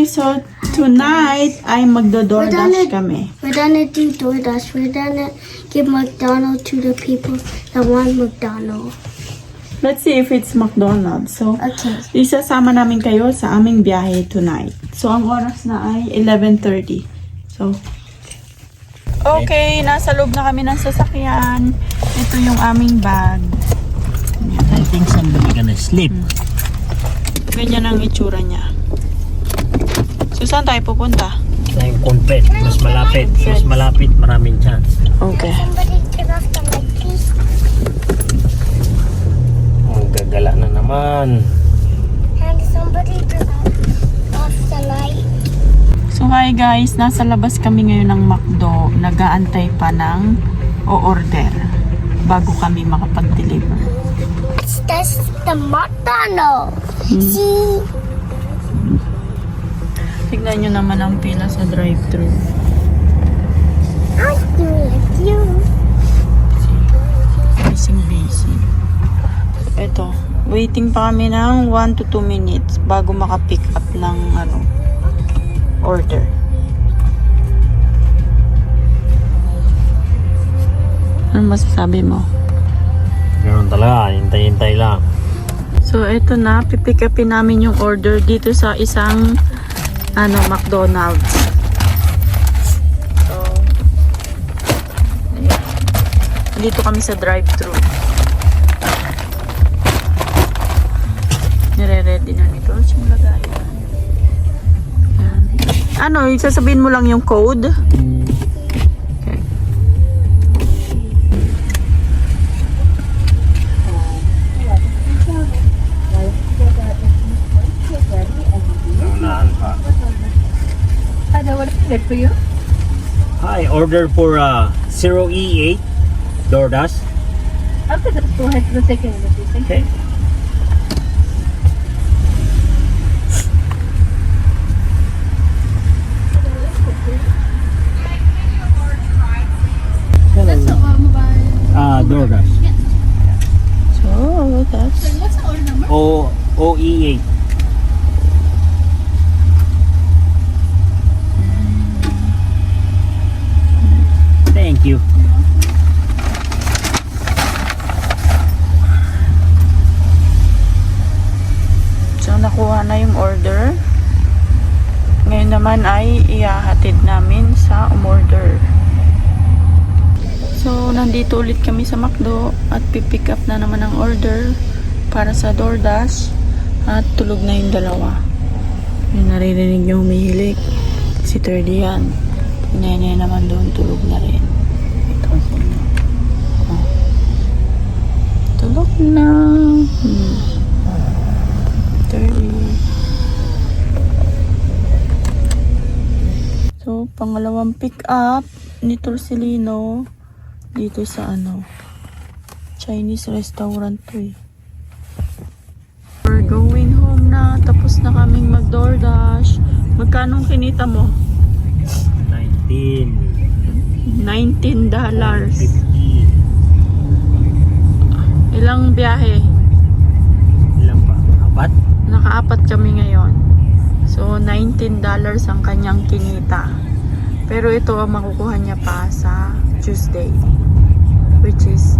guys, so tonight ay magdo-DoorDash kami. We're gonna do DoorDash. We're gonna give McDonald's to the people that want McDonald's. Let's see if it's McDonald's. So, Okay. isasama namin kayo sa aming biyahe tonight. So, ang oras na ay 11.30. So, okay, nasa loob na kami ng sasakyan. Ito yung aming bag. I think somebody gonna sleep. Ganyan ang itsura niya. Saan tayo pupunta? Sa yung complete, mas malapit, mas malapit, maraming chance. Okay. Somebody turn off the light, please. Ang gagala na naman. Can somebody turn off, the light? So, hi guys. Nasa labas kami ngayon ng McDo. Nagaantay pa ng o-order bago kami makapag-deliver. That's the McDonald's. See? Tignan nyo naman ang pila sa drive-thru. I do it, you. Busy busy. Ito, waiting pa kami ng 1 to 2 minutes bago maka-pick up ng ano, order. Ano masasabi mo? Ganun talaga, hintay-hintay lang. So, ito na, pipick upin namin yung order dito sa isang ano, McDonald's. So, ayan. Dito kami sa drive-thru. Nire-ready na nito. Lagayan. Ayan. Ano, sasabihin mo lang yung code? Okay. Hello, what is it for you? Hi, order for uh, 0E8 DoorDash. Okay, let's go ahead to the second one, please. Thank Okay. Ah, DoorDash. So, that's... What's the order number? O OE8. Thank you. So, nakuha na yung order. Ngayon naman ay ihahatid namin sa umorder. So, nandito ulit kami sa McDo at pipick up na naman ang order para sa DoorDash at tulog na yung dalawa. Yung naririnig niyo umihilik. Si Thirdy yan. Nene naman doon tulog na rin. Tulog na. Hmm. 30. So, pangalawang pick up ni Torcelino dito sa ano, Chinese restaurant to eh. We're going home na. Tapos na kaming mag-DoorDash. Magkano kinita mo? 19. 19 dollars. 50. Ilang biyahe? Ilan pa? Apat? Nakaapat kami ngayon. So, 19 dollars ang kanyang kinita. Pero ito ang makukuha niya pa sa Tuesday. Which is